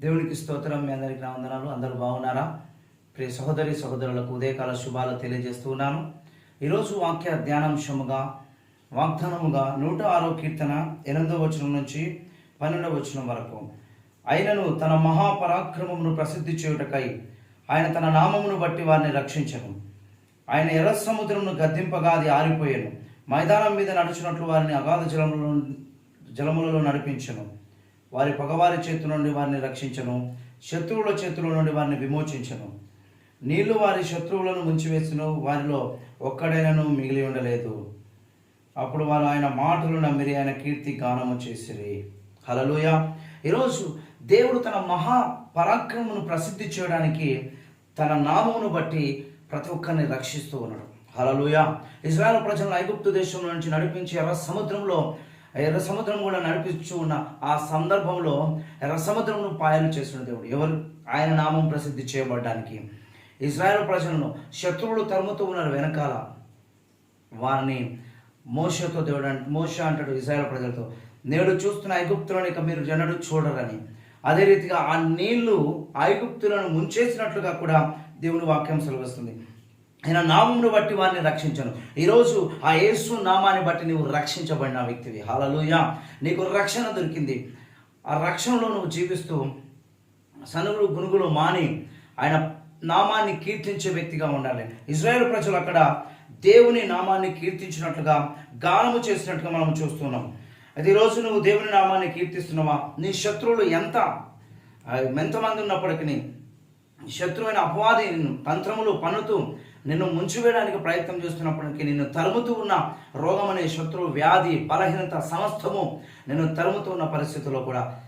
దేవునికి స్తోత్రం మీ అందరికీ నా వందనాలు. అందరూ బాగున్నారా? ప్రియ సహోదరి సహోదరులకు ఉదయకాల శుభాలు తెలియజేస్తూ ఉన్నాను. ఈరోజు వాక్య ధ్యానాంశముగా వాగ్దానముగా నూట ఆరో కీర్తన ఎనిమిదో వచనం నుంచి పన్నెండవ వచనం వరకు. ఆయనను తన మహాపరాక్రమమును ప్రసిద్ధి చేయుటకై ఆయన తన నామమును బట్టి వారిని రక్షించను. ఆయన ఎర్ర సముద్రమును గద్దింపగా అది ఆరిపోయాను. మైదానం మీద నడుచున్నట్లు వారిని అగాధ జలములలో జలములలో నడిపించను. వారి పగవారి చేతుల నుండి వారిని రక్షించను శత్రువుల చేతుల నుండి వారిని విమోచించను. నీళ్ళు వారి శత్రువులను ముంచివేసిన వారిలో ఒక్కడైనను మిగిలి ఉండలేదు. అప్పుడు వారు ఆయన మాటలు నమ్మిరి ఆయన కీర్తి గానము చేసిరి. హలలుయ ఈరోజు దేవుడు తన మహా పరాక్రమను ప్రసిద్ధి చేయడానికి తన నామమును బట్టి ప్రతి ఒక్కరిని రక్షిస్తూ ఉన్నాడు. హలలుయ ఇజ్రాయల్ ప్రజలను ఐగుప్తు దేశం నుంచి నడిపించి ఎర్ర సముద్రంలో ఎర్ర సముద్రం కూడా నడిపించు ఉన్న ఆ సందర్భంలో ఎర్ర సముద్రంను పాయలు చేస్తున్న దేవుడు. ఎవరు? ఆయన నామం ప్రసిద్ధి చేయబడడానికి. ఇజ్రాయెల్ ప్రజలను శత్రువులు తరుముతూ ఉన్నారు వెనకాల. వారిని మోసతో దేవుడు అంట మోస అంటాడు ఇజ్రాయెల్ ప్రజలతో. నేడు చూస్తున్న ఐగుప్తులను ఇక మీరు జనడు చూడరని. అదే రీతిగా ఆ నీళ్ళు ఐగుప్తులను ముంచేసినట్లుగా కూడా దేవుని వాక్యం సెలవిస్తుంది. ఆయన నామమును బట్టి వారిని రక్షించను. ఈరోజు ఆ యేసు నామాన్ని బట్టి నీవు రక్షించబడిన వ్యక్తివి. హాలలోయ నీకు రక్షణ దొరికింది. ఆ రక్షణలో నువ్వు జీవిస్తూ సనుగులు గునుగులు మాని ఆయన నామాన్ని కీర్తించే వ్యక్తిగా ఉండాలి. ఇజ్రాయేల్ ప్రజలు అక్కడ దేవుని నామాన్ని కీర్తించినట్లుగా గానము చేసినట్టుగా మనం చూస్తున్నాం. అది ఈరోజు నువ్వు దేవుని నామాన్ని కీర్తిస్తున్నావా? నీ శత్రువులు ఎంత? ఎంతమంది ఉన్నప్పటికీ శత్రువైన అపవాది తంత్రములు పనుతూ నిన్ను ముంచివేయడానికి ప్రయత్నం చేస్తున్నప్పటికీ నిన్ను తరుముతూ ఉన్న రోగం అనే శత్రువు వ్యాధి బలహీనత సమస్తము నిన్ను తరుముతూ ఉన్న పరిస్థితుల్లో కూడా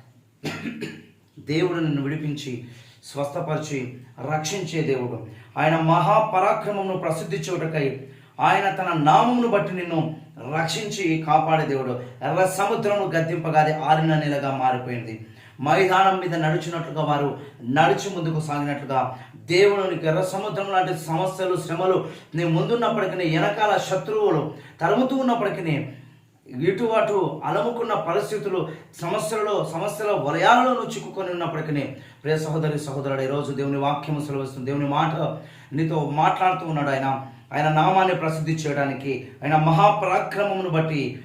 దేవుడు నిన్ను విడిపించి స్వస్థపరిచి రక్షించే దేవుడు. ఆయన మహాపరాక్రమమును ప్రసిద్ధి చూడకై ఆయన తన నామమును బట్టి నిన్ను రక్షించి కాపాడే దేవుడు. ఎర్ర సముద్రమును గద్దింపగా అది ఆరిన నెలగా మారిపోయింది. మైదానం మీద నడిచినట్లుగా వారు నడిచి ముందుకు సాగినట్లుగా దేవుని గర్ర ఎర్ర సముద్రం లాంటి సమస్యలు శ్రమలు నీ ముందున్నప్పటికీ వెనకాల శత్రువులు తరుముతూ ఉన్నప్పటికీ ఇటు అటు అలముకున్న పరిస్థితులు సమస్యలలో సమస్యల వలయాలలో నువ్వు చిక్కుకొని ఉన్నప్పటికీ ప్రియ సహోదరి సహోదరుడు ఈరోజు దేవుని వాక్యము సెలవిస్తుంది. దేవుని మాట నీతో మాట్లాడుతూ ఉన్నాడు ఆయన. ఆయన నామాన్ని ప్రసిద్ధి చేయడానికి ఆయన మహాపరాక్రమమును బట్టి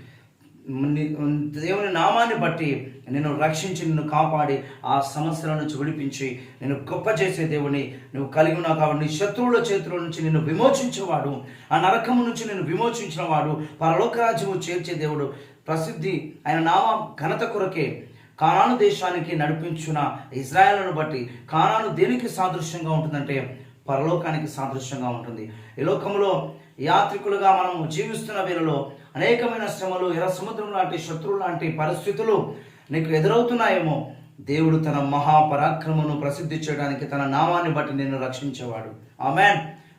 దేవుని నామాన్ని బట్టి నేను రక్షించి నిన్ను కాపాడి ఆ సమస్యల నుంచి విడిపించి నేను గొప్ప చేసే దేవుని నువ్వు కలిగి ఉన్నావు కాబట్టి నీ శత్రువుల చేతుల నుంచి నిన్ను విమోచించేవాడు. ఆ నరకము నుంచి నేను విమోచించిన వాడు పరలోక రాజ్యము చేర్చే దేవుడు. ప్రసిద్ధి ఆయన నామ ఘనత కొరకే కానాను దేశానికి నడిపించిన ఇజ్రాయెల్ను బట్టి కానాను దేనికి సాదృశ్యంగా ఉంటుందంటే పరలోకానికి సాదృశ్యంగా ఉంటుంది. ఈ లోకంలో యాత్రికులుగా మనం జీవిస్తున్న వేళలో అనేకమైన శ్రమలు ఎర్ర సముద్రం లాంటి శత్రువులు లాంటి పరిస్థితులు నీకు ఎదురవుతున్నాయేమో. దేవుడు తన మహాపరాక్రమను ప్రసిద్ధి చేయడానికి తన నామాన్ని బట్టి నిన్ను రక్షించేవాడు. ఆమెన్.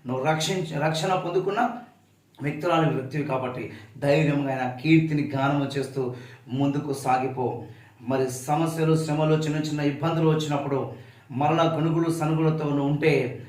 నువ్వు రక్షించ రక్షణ పొందుకున్న వ్యక్తురాలు వ్యక్తివి కాబట్టి ధైర్యంగా ఆయన కీర్తిని గానము చేస్తూ ముందుకు సాగిపో. మరి సమస్యలు శ్రమలు చిన్న చిన్న ఇబ్బందులు వచ్చినప్పుడు మరలా గొనుగులు సనుగులతో ఉంటే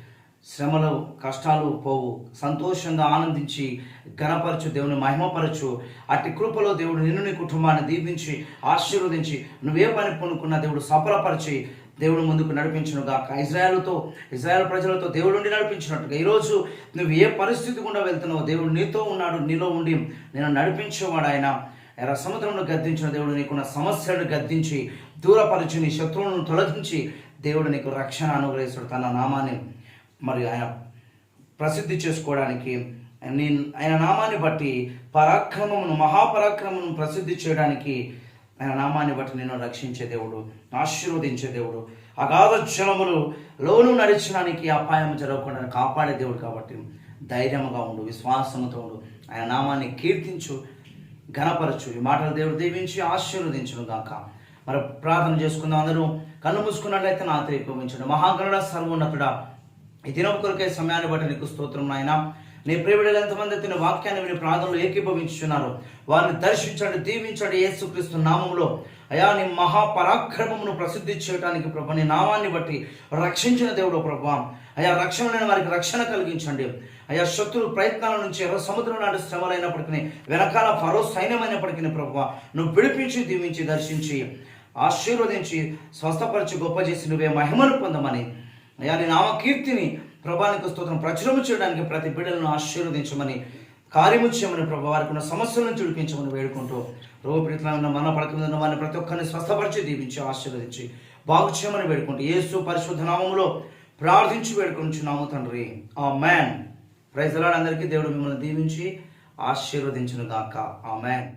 శ్రమలు కష్టాలు పోవు. సంతోషంగా ఆనందించి ఘనపరచు దేవుని మహిమపరచు. అట్టి కృపలో దేవుడు నిన్ను నీ కుటుంబాన్ని దీపించి ఆశీర్వదించి నువ్వే పని పొనుకున్న దేవుడు సఫలపరిచి దేవుడు ముందుకు నడిపించును గాక ఇజ్రాయెల్తో ఇజ్రాయెల్ ప్రజలతో దేవుడు ఉండి నడిపించినట్టుగా ఈరోజు నువ్వు ఏ పరిస్థితి గుండా వెళ్తున్నావు దేవుడు నీతో ఉన్నాడు నీలో ఉండి నేను నడిపించేవాడు ఆయన. ఎర్ర సముద్రంలో గద్దించిన దేవుడు నీకున్న సమస్యలను గద్దించి దూరపరిచి నీ శత్రువులను తొలగించి దేవుడు నీకు రక్షణ అనుగ్రహిస్తాడు తన నామాన్ని. మరి ఆయన ప్రసిద్ధి చేసుకోవడానికి నేను ఆయన నామాన్ని బట్టి పరాక్రమమును మహాపరాక్రమమును ప్రసిద్ధి చేయడానికి ఆయన నామాన్ని బట్టి నేను రక్షించే దేవుడు ఆశీర్వదించే దేవుడు. అగాధ జలములు లోను నడిచడానికి అపాయం జరగకుండా కాపాడే దేవుడు కాబట్టి ధైర్యముగా ఉండు విశ్వాసముతో ఉండు. ఆయన నామాన్ని కీర్తించు ఘనపరచు. ఈ మాటలు దేవుడు దీవించి ఆశీర్వదించును గాక. మరి ప్రార్థన చేసుకుందాం అందరూ. కన్ను మూసుకున్నట్లయితే నా ఏకీభవించండి మహాగరుడ సర్వోన్నతుడా ఈ దినం కొరకే సమయాన్ని బట్టి నీకు స్తోత్రం నాయన. నీ ప్రేమిడలు ఎంతమంది అయితే నీ వాక్యాన్ని విని ప్రార్థనలు ఏకీభవించున్నారు వారిని దర్శించండి దీవించండి యేసుక్రీస్తు నామంలో. అయా నీ మహాపరాక్రమమును ప్రసిద్ధి చేయడానికి ప్రభ నీ నామాన్ని బట్టి రక్షించిన దేవుడు ప్రభా. అయా రక్షణ లేని వారికి రక్షణ కలిగించండి. అయా శత్రు ప్రయత్నాల నుంచి ఎర్ర సముద్రం లాంటి శ్రమలైనప్పటికీ వెనకాల ఫరో సైన్యమైనప్పటికీ ప్రభా నువ్వు విడిపించి దీవించి దర్శించి ఆశీర్వదించి స్వస్థపరిచి గొప్ప చేసి నువ్వే మహిమను పొందమని అయ్యా నీ నామకీర్తిని ప్రభానికి స్తోత్రం ప్రచురము చేయడానికి ప్రతి బిడ్డలను ఆశీర్వదించమని కార్యము చేయమని ప్రభు వారికి ఉన్న సమస్యలను చుడిపించమని వేడుకుంటూ రోగపీడితమైన ఉన్న మన పడక మీద ఉన్న వారిని ప్రతి ఒక్కరిని స్వస్థపరిచి దీవించి ఆశీర్వదించి బాగు చేయమని వేడుకుంటూ యేసు పరిశుద్ధ నామములో ప్రార్థించి వేడుకుంటున్నాము తండ్రి. ఆ మ్యాన్ ప్రైజ్ అందరికీ దేవుడు మిమ్మల్ని దీవించి ఆశీర్వదించును గాక ఆ మ్యాన్